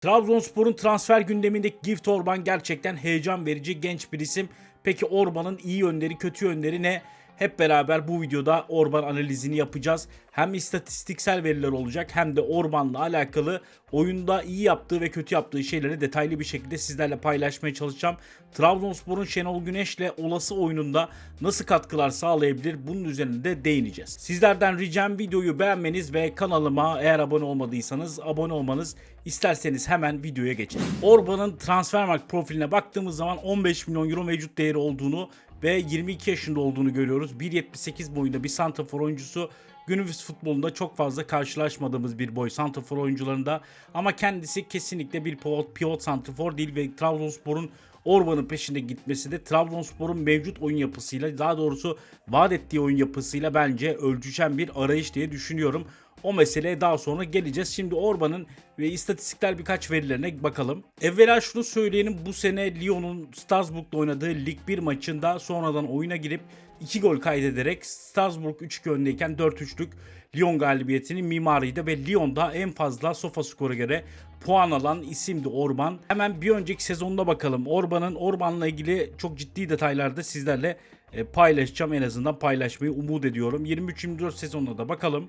Trabzonspor'un transfer gündemindeki Gift Orban gerçekten heyecan verici genç bir isim. Peki Orban'ın iyi yönleri, kötü yönleri ne? Hep beraber bu videoda Orban analizini yapacağız. Hem istatistiksel veriler olacak hem de Orban'la alakalı oyunda iyi yaptığı ve kötü yaptığı şeyleri detaylı bir şekilde sizlerle paylaşmaya çalışacağım. Trabzonspor'un Şenol Güneş'le olası oyununda nasıl katkılar sağlayabilir bunun üzerinde de değineceğiz. Sizlerden ricam videoyu beğenmeniz ve kanalıma eğer abone olmadıysanız abone olmanız isterseniz hemen videoya geçelim. Orban'ın Transfermarkt profiline baktığımız zaman 15 milyon euro mevcut değeri olduğunu ve 22 yaşında olduğunu görüyoruz. 1.78 boyunda bir santrafor oyuncusu. Günümüz futbolunda çok fazla karşılaşmadığımız bir boy santrafor oyuncularında ama kendisi kesinlikle bir pivot, pivot santrafor değil ve Trabzonspor'un Orban'ın peşinde gitmesi de Trabzonspor'un mevcut oyun yapısıyla daha doğrusu vaat ettiği oyun yapısıyla bence ölçüşen bir arayış diye düşünüyorum. O meseleye daha sonra geleceğiz. Şimdi Orban'ın ve istatistikler birkaç verilerine bakalım. Evvela şunu söyleyelim. Bu sene Lyon'un Strasbourg'la oynadığı Lig 1 maçında sonradan oyuna girip 2 gol kaydederek Strasbourg 3-2 öndeyken 4-3'lük Lyon galibiyetinin mimarıydı ve Lyon'da en fazla sofa skora göre puan alan isimdi Orban. Hemen bir önceki sezonuna bakalım. Orban'ın Orban'la ilgili çok ciddi detaylarda sizlerle e, paylaşacağım. En azından paylaşmayı umut ediyorum. 23-24 sezonuna da bakalım.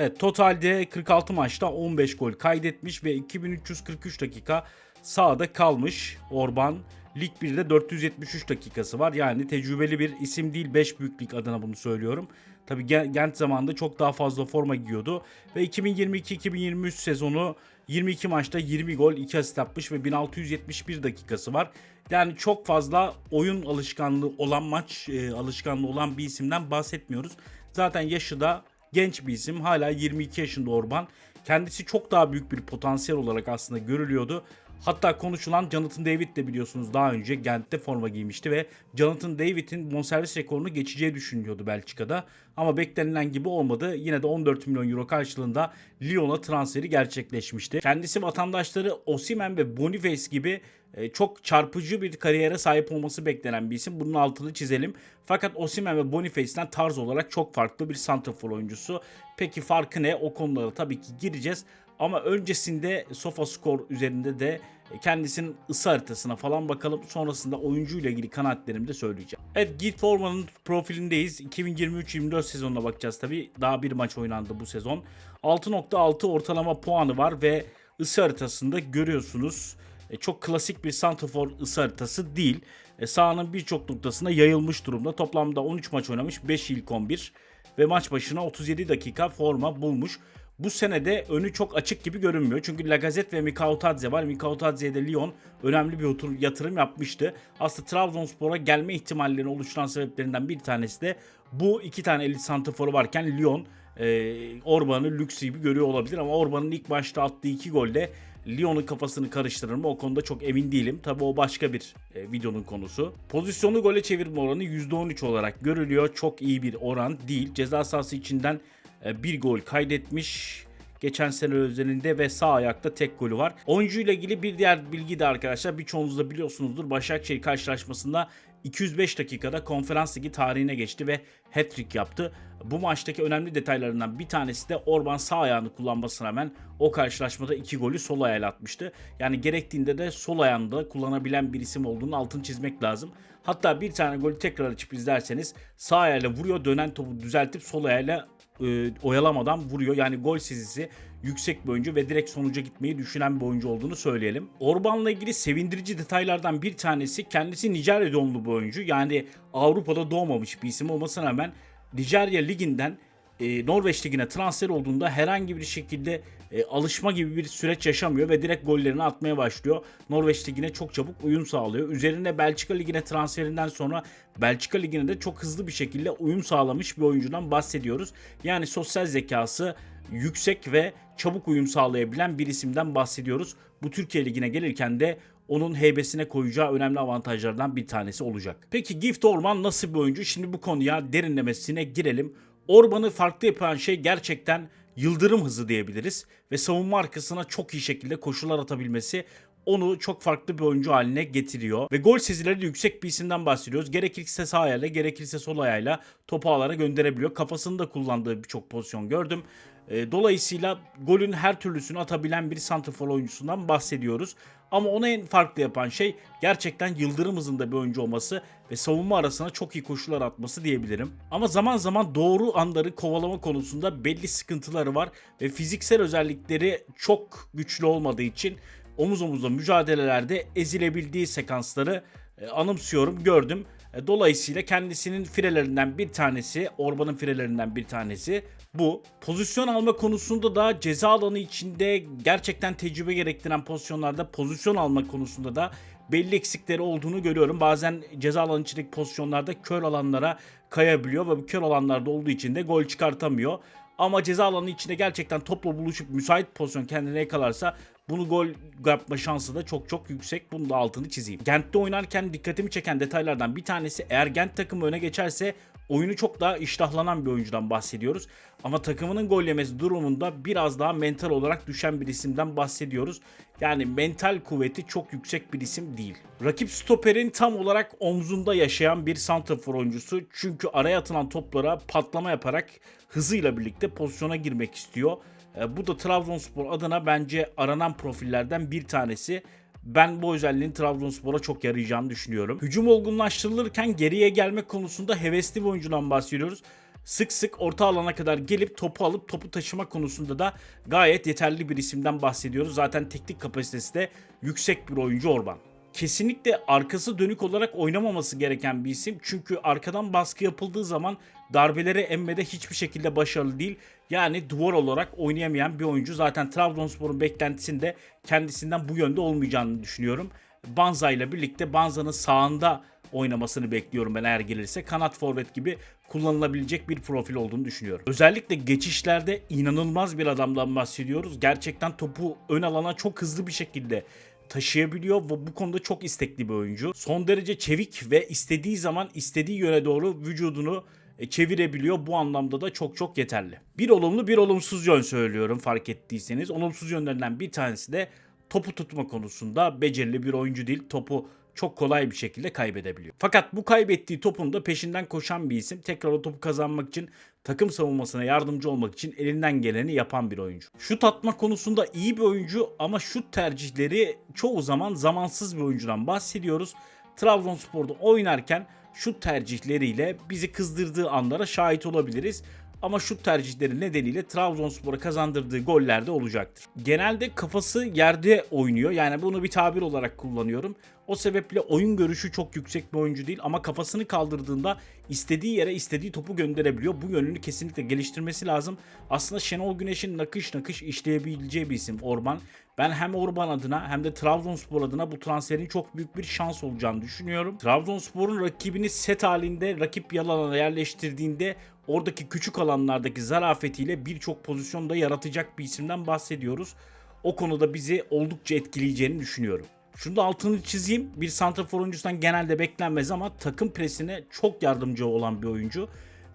Evet totalde 46 maçta 15 gol kaydetmiş ve 2343 dakika sahada kalmış Orban. Lig 1'de 473 dakikası var. Yani tecrübeli bir isim değil 5 büyük adına bunu söylüyorum. Tabi Gent zamanında çok daha fazla forma giyiyordu. Ve 2022-2023 sezonu 22 maçta 20 gol 2 asist yapmış ve 1671 dakikası var. Yani çok fazla oyun alışkanlığı olan maç e, alışkanlığı olan bir isimden bahsetmiyoruz. Zaten yaşı da genç bir isim. Hala 22 yaşında Orban. Kendisi çok daha büyük bir potansiyel olarak aslında görülüyordu. Hatta konuşulan Jonathan David de biliyorsunuz daha önce Gent'te forma giymişti ve Jonathan David'in bonservis rekorunu geçeceği düşünülüyordu Belçika'da. Ama beklenilen gibi olmadı. Yine de 14 milyon euro karşılığında Lyon'a transferi gerçekleşmişti. Kendisi vatandaşları Osimhen ve Boniface gibi e, çok çarpıcı bir kariyere sahip olması beklenen bir isim. Bunun altını çizelim. Fakat Osimhen ve Boniface'den tarz olarak çok farklı bir santrafor oyuncusu. Peki farkı ne? O konulara tabii ki gireceğiz. Ama öncesinde SofaScore üzerinde de kendisinin ısı haritasına falan bakalım. Sonrasında oyuncuyla ilgili kanaatlerimi de söyleyeceğim. Evet Git Forman'ın profilindeyiz. 2023-24 sezonuna bakacağız tabi. Daha bir maç oynandı bu sezon. 6.6 ortalama puanı var ve ısı haritasında görüyorsunuz. E, çok klasik bir santrafor ısı haritası değil. E, sahanın birçok noktasına yayılmış durumda. Toplamda 13 maç oynamış, 5 ilk 11 ve maç başına 37 dakika forma bulmuş. Bu senede önü çok açık gibi görünmüyor. Çünkü Lacazette ve Mikao Tadze var. Mikao de Lyon önemli bir yatırım yapmıştı. Aslında Trabzonspor'a gelme ihtimallerini oluşturan sebeplerinden bir tanesi de bu iki tane elit santraforu varken Lyon e, Orban'ı lüks gibi görüyor olabilir ama Orban'ın ilk başta attığı iki golde Lyon'un kafasını karıştırır mı o konuda çok emin değilim. Tabi o başka bir e, videonun konusu. Pozisyonu gole çevirme oranı %13 olarak görülüyor. Çok iyi bir oran değil. Ceza sahası içinden bir gol kaydetmiş. Geçen sene özelinde ve sağ ayakta tek golü var. Oyuncuyla ilgili bir diğer bilgi de arkadaşlar birçoğunuz da biliyorsunuzdur. Başakşehir karşılaşmasında 205 dakikada konferans ligi tarihine geçti ve hat-trick yaptı. Bu maçtaki önemli detaylarından bir tanesi de Orban sağ ayağını kullanmasına rağmen o karşılaşmada iki golü sol ayağıyla atmıştı. Yani gerektiğinde de sol ayağında kullanabilen bir isim olduğunu altını çizmek lazım. Hatta bir tane golü tekrar açıp izlerseniz sağ ayağıyla vuruyor dönen topu düzeltip sol ayağıyla e, oyalamadan vuruyor. Yani gol sizisi yüksek bir oyuncu ve direkt sonuca gitmeyi düşünen bir oyuncu olduğunu söyleyelim. Orban'la ilgili sevindirici detaylardan bir tanesi kendisi Nijerya doğumlu bir oyuncu. Yani Avrupa'da doğmamış bir isim olmasına rağmen Nijerya liginden e, Norveç ligine transfer olduğunda herhangi bir şekilde e, alışma gibi bir süreç yaşamıyor ve direkt gollerini atmaya başlıyor. Norveç ligine çok çabuk uyum sağlıyor. Üzerine Belçika ligine transferinden sonra Belçika ligine de çok hızlı bir şekilde uyum sağlamış bir oyuncudan bahsediyoruz. Yani sosyal zekası yüksek ve çabuk uyum sağlayabilen bir isimden bahsediyoruz. Bu Türkiye ligine gelirken de onun heybesine koyacağı önemli avantajlardan bir tanesi olacak. Peki Gift Orman nasıl bir oyuncu? Şimdi bu konuya derinlemesine girelim. Orban'ı farklı yapan şey gerçekten yıldırım hızı diyebiliriz ve savunma arkasına çok iyi şekilde koşular atabilmesi onu çok farklı bir oyuncu haline getiriyor. Ve gol sezileri de yüksek bir isimden bahsediyoruz. Gerekirse sağ ayağıyla gerekirse sol ayağıyla topu ağlara gönderebiliyor. Kafasını da kullandığı birçok pozisyon gördüm. E, dolayısıyla golün her türlüsünü atabilen bir santrafor oyuncusundan bahsediyoruz. Ama onu en farklı yapan şey gerçekten yıldırım hızında bir oyuncu olması ve savunma arasına çok iyi koşular atması diyebilirim. Ama zaman zaman doğru anları kovalama konusunda belli sıkıntıları var ve fiziksel özellikleri çok güçlü olmadığı için omuz omuza mücadelelerde ezilebildiği sekansları e, anımsıyorum, gördüm. E, Dolayısıyla kendisinin firelerinden bir tanesi, Orban'ın firelerinden bir tanesi bu. Pozisyon alma konusunda da ceza alanı içinde gerçekten tecrübe gerektiren pozisyonlarda pozisyon alma konusunda da belli eksikleri olduğunu görüyorum. Bazen ceza alanı içindeki pozisyonlarda kör alanlara kayabiliyor ve bu kör alanlarda olduğu için de gol çıkartamıyor. Ama ceza alanı içinde gerçekten topla buluşup müsait pozisyon kendine yakalarsa bunu gol yapma şansı da çok çok yüksek. Bunun da altını çizeyim. Gent'te oynarken dikkatimi çeken detaylardan bir tanesi eğer Gent takımı öne geçerse oyunu çok daha iştahlanan bir oyuncudan bahsediyoruz. Ama takımının gol yemesi durumunda biraz daha mental olarak düşen bir isimden bahsediyoruz. Yani mental kuvveti çok yüksek bir isim değil. Rakip stoperin tam olarak omzunda yaşayan bir santrafor oyuncusu. Çünkü araya atılan toplara patlama yaparak hızıyla birlikte pozisyona girmek istiyor. E, Bu da Trabzonspor adına bence aranan profillerden bir tanesi. Ben bu özelliğin Trabzonspor'a çok yarayacağını düşünüyorum. Hücum olgunlaştırılırken geriye gelme konusunda hevesli bir oyuncudan bahsediyoruz. Sık sık orta alana kadar gelip topu alıp topu taşıma konusunda da gayet yeterli bir isimden bahsediyoruz. Zaten teknik kapasitesi de yüksek bir oyuncu Orban kesinlikle arkası dönük olarak oynamaması gereken bir isim. Çünkü arkadan baskı yapıldığı zaman darbeleri emmede hiçbir şekilde başarılı değil. Yani duvar olarak oynayamayan bir oyuncu. Zaten Trabzonspor'un beklentisinde kendisinden bu yönde olmayacağını düşünüyorum. Banza ile birlikte Banza'nın sağında oynamasını bekliyorum ben eğer gelirse. Kanat forvet gibi kullanılabilecek bir profil olduğunu düşünüyorum. Özellikle geçişlerde inanılmaz bir adamdan bahsediyoruz. Gerçekten topu ön alana çok hızlı bir şekilde taşıyabiliyor ve bu konuda çok istekli bir oyuncu. Son derece çevik ve istediği zaman istediği yöne doğru vücudunu e, çevirebiliyor. Bu anlamda da çok çok yeterli. Bir olumlu bir olumsuz yön söylüyorum fark ettiyseniz. Olumsuz yönlerinden bir tanesi de topu tutma konusunda becerili bir oyuncu değil. Topu çok kolay bir şekilde kaybedebiliyor. Fakat bu kaybettiği topun da peşinden koşan bir isim. Tekrar o topu kazanmak için takım savunmasına yardımcı olmak için elinden geleni yapan bir oyuncu. Şut atma konusunda iyi bir oyuncu ama şut tercihleri çoğu zaman zamansız bir oyuncudan bahsediyoruz. Trabzonspor'da oynarken şut tercihleriyle bizi kızdırdığı anlara şahit olabiliriz. Ama şut tercihleri nedeniyle Trabzonspor'a kazandırdığı goller de olacaktır. Genelde kafası yerde oynuyor. Yani bunu bir tabir olarak kullanıyorum. O sebeple oyun görüşü çok yüksek bir oyuncu değil ama kafasını kaldırdığında istediği yere istediği topu gönderebiliyor. Bu yönünü kesinlikle geliştirmesi lazım. Aslında Şenol Güneş'in nakış nakış işleyebileceği bir isim Orban. Ben hem Orban adına hem de Trabzonspor adına bu transferin çok büyük bir şans olacağını düşünüyorum. Trabzonspor'un rakibini set halinde rakip yalana yerleştirdiğinde oradaki küçük alanlardaki zarafetiyle birçok pozisyonda yaratacak bir isimden bahsediyoruz. O konuda bizi oldukça etkileyeceğini düşünüyorum. Şunu da altını çizeyim. Bir santrafor oyuncusundan genelde beklenmez ama takım presine çok yardımcı olan bir oyuncu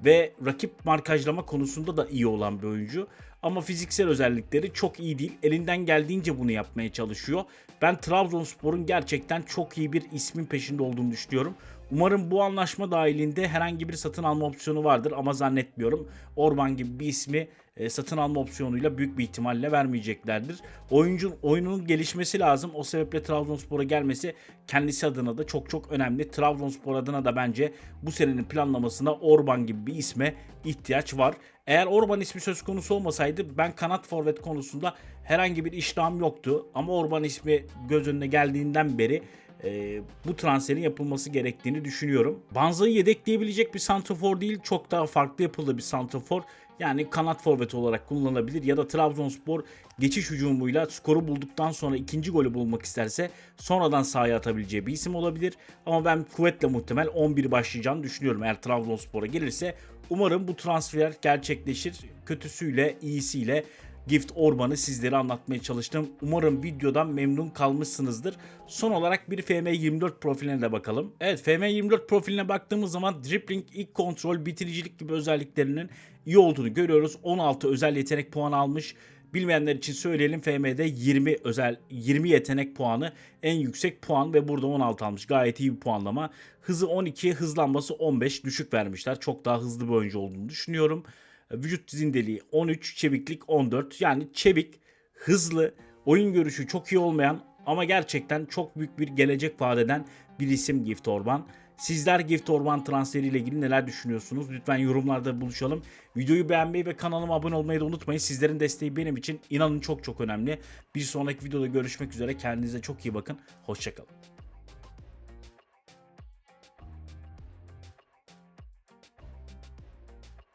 ve rakip markajlama konusunda da iyi olan bir oyuncu. Ama fiziksel özellikleri çok iyi değil. Elinden geldiğince bunu yapmaya çalışıyor. Ben Trabzonspor'un gerçekten çok iyi bir ismin peşinde olduğunu düşünüyorum. Umarım bu anlaşma dahilinde herhangi bir satın alma opsiyonu vardır ama zannetmiyorum. Orban gibi bir ismi e, satın alma opsiyonuyla büyük bir ihtimalle vermeyeceklerdir. Oyuncunun oyunun gelişmesi lazım. O sebeple Trabzonspor'a gelmesi kendisi adına da çok çok önemli. Trabzonspor adına da bence bu senenin planlamasına Orban gibi bir isme ihtiyaç var. Eğer Orban ismi söz konusu olmasaydı ben kanat forvet konusunda herhangi bir iştahım yoktu. Ama Orban ismi göz önüne geldiğinden beri e, bu transferin yapılması gerektiğini düşünüyorum. Banza'yı yedekleyebilecek bir santrafor değil, çok daha farklı yapılı bir santrafor. Yani kanat forvet olarak kullanılabilir ya da Trabzonspor geçiş hücumuyla skoru bulduktan sonra ikinci golü bulmak isterse sonradan sahaya atabileceği bir isim olabilir. Ama ben kuvvetle muhtemel 11 başlayacağını düşünüyorum eğer Trabzonspor'a gelirse. Umarım bu transfer gerçekleşir. Kötüsüyle, iyisiyle Gift Orban'ı sizlere anlatmaya çalıştım. Umarım videodan memnun kalmışsınızdır. Son olarak bir FM24 profiline de bakalım. Evet FM24 profiline baktığımız zaman dribbling, ilk kontrol, bitiricilik gibi özelliklerinin iyi olduğunu görüyoruz. 16 özel yetenek puanı almış. Bilmeyenler için söyleyelim FM'de 20 özel 20 yetenek puanı en yüksek puan ve burada 16 almış. Gayet iyi bir puanlama. Hızı 12, hızlanması 15 düşük vermişler. Çok daha hızlı bir oyuncu olduğunu düşünüyorum. Vücut zindeliği 13, çeviklik 14. Yani çevik, hızlı, oyun görüşü çok iyi olmayan ama gerçekten çok büyük bir gelecek vaat eden bir isim Gift Orban. Sizler Gift Orban transferiyle ilgili neler düşünüyorsunuz? Lütfen yorumlarda buluşalım. Videoyu beğenmeyi ve kanalıma abone olmayı da unutmayın. Sizlerin desteği benim için inanın çok çok önemli. Bir sonraki videoda görüşmek üzere. Kendinize çok iyi bakın. Hoşçakalın.